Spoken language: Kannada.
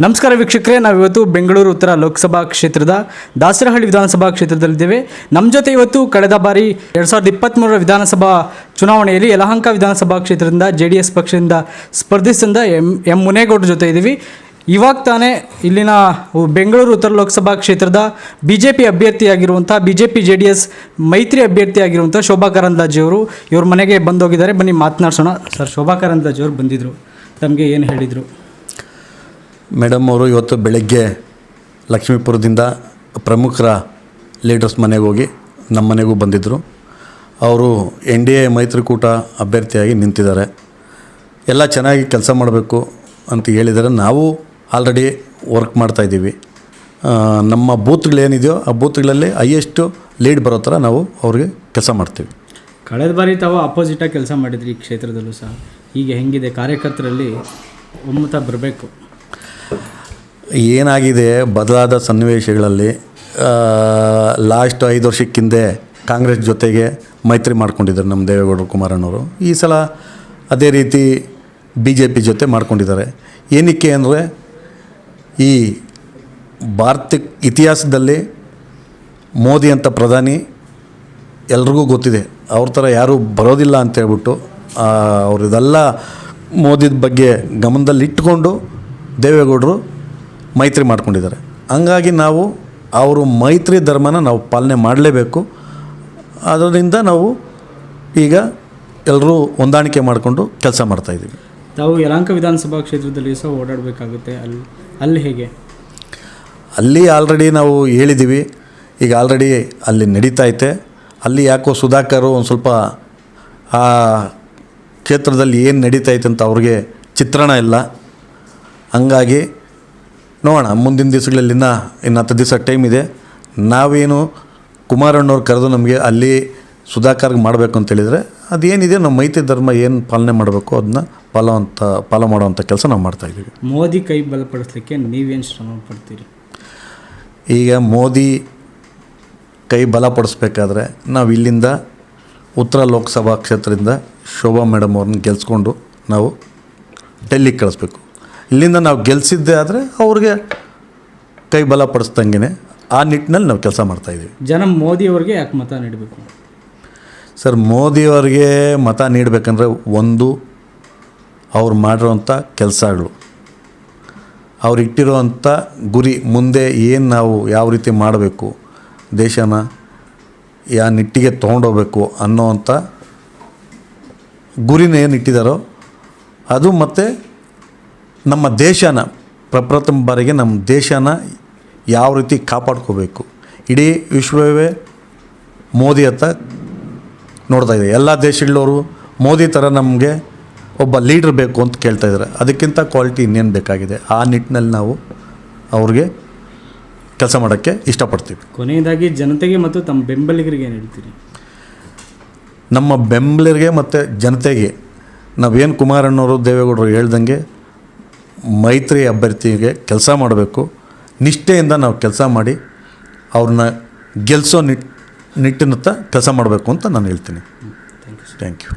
ನಮಸ್ಕಾರ ವೀಕ್ಷಕರೇ, ನಾವಿವತ್ತು ಬೆಂಗಳೂರು ಉತ್ತರ ಲೋಕಸಭಾ ಕ್ಷೇತ್ರದ ದಾಸರಹಳ್ಳಿ ವಿಧಾನಸಭಾ ಕ್ಷೇತ್ರದಲ್ಲಿದ್ದೇವೆ. ನಮ್ಮ ಜೊತೆ ಇವತ್ತು ಕಳೆದ ಬಾರಿ ಎರಡು ಸಾವಿರದ ಇಪ್ಪತ್ತ್ಮೂರರ ವಿಧಾನಸಭಾ ಚುನಾವಣೆಯಲ್ಲಿ ಯಲಹಂಕ ವಿಧಾನಸಭಾ ಕ್ಷೇತ್ರದಿಂದ ಜೆ ಡಿ ಎಸ್ ಪಕ್ಷದಿಂದ ಸ್ಪರ್ಧಿಸಿದ ಎಂ ಎಂ ಮುನೇಗೌಡರ ಜೊತೆ ಇದ್ದೀವಿ. ಇವಾಗ ತಾನೇ ಇಲ್ಲಿನ ಬೆಂಗಳೂರು ಉತ್ತರ ಲೋಕಸಭಾ ಕ್ಷೇತ್ರದ B J P ಅಭ್ಯರ್ಥಿಯಾಗಿರುವಂಥ B J P J D S ಮೈತ್ರಿ ಅಭ್ಯರ್ಥಿಯಾಗಿರುವಂಥ ಶೋಭಾ ಅವರು ಇವ್ರ ಮನೆಗೆ ಬಂದೋಗಿದ್ದಾರೆ. ಬನ್ನಿ ಮಾತನಾಡ್ಸೋಣ. ಸರ್, ಶೋಭಾ ಅವರು ಬಂದಿದ್ದರು ತಮಗೆ ಏನು ಹೇಳಿದರು? ಮೇಡಮ್ ಅವರು ಇವತ್ತು ಬೆಳಗ್ಗೆ ಲಕ್ಷ್ಮೀಪುರದಿಂದ ಪ್ರಮುಖರ ಲೀಡರ್ಸ್ ಮನೆಗೆ ಹೋಗಿ ನಮ್ಮ ಮನೆಗೂ ಬಂದಿದ್ದರು. ಅವರು ಎನ್ ಡಿ ಎ ಮೈತ್ರಿಕೂಟ ಅಭ್ಯರ್ಥಿಯಾಗಿ ನಿಂತಿದ್ದಾರೆ. ಎಲ್ಲ ಚೆನ್ನಾಗಿ ಕೆಲಸ ಮಾಡಬೇಕು ಅಂತ ಹೇಳಿದರೆ ನಾವು ಆಲ್ರೆಡಿ ವರ್ಕ್ ಮಾಡ್ತಾಯಿದ್ದೀವಿ ನಮ್ಮ ಬೂತ್ಗಳೇನಿದೆಯೋ ಆ ಬೂತ್ಗಳಲ್ಲಿ ಹೈಯೆಸ್ಟು ಲೀಡ್ ಬರೋ ಥರ ನಾವು ಅವ್ರಿಗೆ ಕೆಲಸ ಮಾಡ್ತೀವಿ. ಕಳೆದ ಬಾರಿ ತಾವು ಅಪೋಸಿಟಾಗಿ ಕೆಲಸ ಮಾಡಿದ್ರಿ ಈ ಕ್ಷೇತ್ರದಲ್ಲೂ ಸಹ. ಈಗ ಹೆಂಗಿದೆ? ಕಾರ್ಯಕರ್ತರಲ್ಲಿ ಒಮ್ಮತ ಬರಬೇಕು. ಏನಾಗಿದೆ ಬದಲಾದ ಸನ್ನಿವೇಶಗಳಲ್ಲಿ ಲಾಸ್ಟ್ ಐದು ವರ್ಷಕ್ಕಿಂದೆ ಕಾಂಗ್ರೆಸ್ ಜೊತೆಗೆ ಮೈತ್ರಿ ಮಾಡ್ಕೊಂಡಿದ್ದಾರೆ ನಮ್ಮ ದೇವೇಗೌಡರು ಕುಮಾರಣ್ಣವರು. ಈ ಸಲ ಅದೇ ರೀತಿ ಬಿ ಜೆ ಪಿ ಜೊತೆ ಮಾಡ್ಕೊಂಡಿದ್ದಾರೆ. ಏನಕ್ಕೆ ಅಂದರೆ, ಈ ಭಾರತ ಇತಿಹಾಸದಲ್ಲಿ ಮೋದಿ ಅಂತ ಪ್ರಧಾನಿ ಎಲ್ರಿಗೂ ಗೊತ್ತಿದೆ. ಅವ್ರ ಥರ ಯಾರೂ ಬರೋದಿಲ್ಲ ಅಂತ ಹೇಳ್ಬಿಟ್ಟು ಅವ್ರದ್ದೆಲ್ಲ ಮೋದಿದ ಬಗ್ಗೆ ಗಮನದಲ್ಲಿ ಇಟ್ಕೊಂಡು ದೇವೇಗೌಡರು ಮೈತ್ರಿ ಮಾಡ್ಕೊಂಡಿದ್ದಾರೆ. ಹಂಗಾಗಿ ನಾವು ಅವರು ಮೈತ್ರಿ ಧರ್ಮನ ನಾವು ಪಾಲನೆ ಮಾಡಲೇಬೇಕು. ಅದರಿಂದ ನಾವು ಈಗ ಎಲ್ಲರೂ ಹೊಂದಾಣಿಕೆ ಮಾಡಿಕೊಂಡು ಕೆಲಸ ಮಾಡ್ತಾಯಿದ್ದೀವಿ ತಾವು ಯಲಾಂಕ ವಿಧಾನಸಭಾ ಕ್ಷೇತ್ರದಲ್ಲಿ ಸಹ ಓಡಾಡಬೇಕಾಗುತ್ತೆ. ಅಲ್ಲಿ ಅಲ್ಲಿ ಹೇಗೆ? ಅಲ್ಲಿ ಆಲ್ರೆಡಿ ನಾವು ಹೇಳಿದ್ದೀವಿ. ಈಗ ಆಲ್ರೆಡಿ ಅಲ್ಲಿ ನಡೀತಾ ಐತೆ. ಅಲ್ಲಿ ಯಾಕೋ ಸುಧಾಕರ್ ಒಂದು ಸ್ವಲ್ಪ ಆ ಕ್ಷೇತ್ರದಲ್ಲಿ ಏನು ನಡೀತೈತೆ ಅಂತ ಅವ್ರಿಗೆ ಚಿತ್ರಣ ಇಲ್ಲ. ಹಂಗಾಗಿ ನೋಡೋಣ ಮುಂದಿನ ದಿವಸಗಳಲ್ಲಿ ಇನ್ನೂ ಇನ್ನು ಹತ್ತು ದಿವಸ ಟೈಮ್ ಇದೆ. ನಾವೇನು ಕುಮಾರಣ್ಣವ್ರು ಕರೆದು ನಮಗೆ ಅಲ್ಲಿ ಸುಧಾಕರ್ಗೆ ಮಾಡಬೇಕು ಅಂತೇಳಿದರೆ ಅದೇನಿದೆ ನಮ್ಮ ಮೈತ್ರಿ ಧರ್ಮ ಏನು ಪಾಲನೆ ಮಾಡಬೇಕು ಅದನ್ನ ಫಾಲೋ ಅಂತ ಫಾಲೋ ಮಾಡೋವಂಥ ಕೆಲಸ ನಾವು ಮಾಡ್ತಾ ಇದ್ದೀವಿ. ಮೋದಿ ಕೈ ಬಲಪಡಿಸ್ಲಿಕ್ಕೆ ನೀವೇನು ಶ್ರಮ ಪಡ್ತೀರಿ? ಈಗ ಮೋದಿ ಕೈ ಬಲಪಡಿಸ್ಬೇಕಾದ್ರೆ ನಾವು ಇಲ್ಲಿಂದ ಉತ್ತರ ಲೋಕಸಭಾ ಕ್ಷೇತ್ರದಿಂದ ಶೋಭಾ ಮೇಡಮ್ ಅವ್ರನ್ನ ಗೆಲ್ಸ್ಕೊಂಡು ನಾವು ಡೆಲ್ಲಿಗೆ ಕಳಿಸ್ಬೇಕು. ಇಲ್ಲಿಂದ ನಾವು ಗೆಲ್ಸಿದ್ದೆ ಆದರೆ ಅವ್ರಿಗೆ ಕೈ ಬಲಪಡಿಸ್ದಂಗೆ ಆ ನಿಟ್ಟಿನಲ್ಲಿ ನಾವು ಕೆಲಸ ಮಾಡ್ತಾಯಿದ್ದೀವಿ ಜನ ಮೋದಿಯವ್ರಿಗೆ ಯಾಕೆ ಮತ ನೀಡಬೇಕು? ಸರ್ ಮೋದಿಯವ್ರಿಗೆ ಮತ ನೀಡಬೇಕಂದ್ರೆ ಒಂದು ಅವ್ರು ಮಾಡಿರೋಂಥ ಕೆಲಸಗಳು ಅವ್ರು ಇಟ್ಟಿರೋವಂಥ ಗುರಿ ಮುಂದೆ ಏನು ನಾವು ಯಾವ ರೀತಿ ಮಾಡಬೇಕು ದೇಶನ ಯಾವ ನಿಟ್ಟಿಗೆ ತೊಗೊಂಡೋಗ್ಬೇಕು ಅನ್ನೋವಂಥ ಗುರಿನ ಏನು ಇಟ್ಟಿದ್ದಾರೋ ಅದು ಮತ್ತು ನಮ್ಮ ದೇಶನ ಪ್ರಪ್ರಥಮ ಬಾರಿಗೆ ನಮ್ಮ ದೇಶನ ಯಾವ ರೀತಿ ಕಾಪಾಡ್ಕೋಬೇಕು. ಇಡೀ ವಿಶ್ವವೇ ಮೋದಿ ಹತ್ತ ನೋಡ್ತಾ ಇದೆ ಎಲ್ಲ ದೇಶಗಳವರು ಮೋದಿ ಥರ ನಮಗೆ ಒಬ್ಬ ಲೀಡ್ರ್ ಬೇಕು ಅಂತ ಕೇಳ್ತಾ ಇದ್ದಾರೆ. ಅದಕ್ಕಿಂತ ಕ್ವಾಲಿಟಿ ಇನ್ನೇನು ಬೇಕಾಗಿದೆ? ಆ ನಿಟ್ಟಿನಲ್ಲಿ ನಾವು ಅವ್ರಿಗೆ ಕೆಲಸ ಮಾಡೋಕ್ಕೆ ಇಷ್ಟಪಡ್ತೀವಿ. ಕೊನೆಯದಾಗಿ ಜನತೆಗೆ ಮತ್ತು ತಮ್ಮ ಬೆಂಬಲಿಗರಿಗೆ ಏನು ಹೇಳ್ತೀರಿ? ನಮ್ಮ ಬೆಂಬಲಿಗರಿಗೆ ಮತ್ತು ಜನತೆಗೆ ನಾವೇನು ಕುಮಾರಣ್ಣವರು ದೇವೇಗೌಡರು ಹೇಳ್ದಂಗೆ ಮೈತ್ರಿ ಅಭ್ಯರ್ಥಿಗೆ ಕೆಲಸ ಮಾಡಬೇಕು. ನಿಷ್ಠೆಯಿಂದ ನಾವು ಕೆಲಸ ಮಾಡಿ ಅವ್ರನ್ನ ಗೆಲ್ಲಿಸೋ ನಿಟ್ ನಿಟ್ಟಿನತ್ತ ಕೆಲಸ ಮಾಡಬೇಕು ಅಂತ ನಾನು ಹೇಳ್ತೀನಿ. Thank you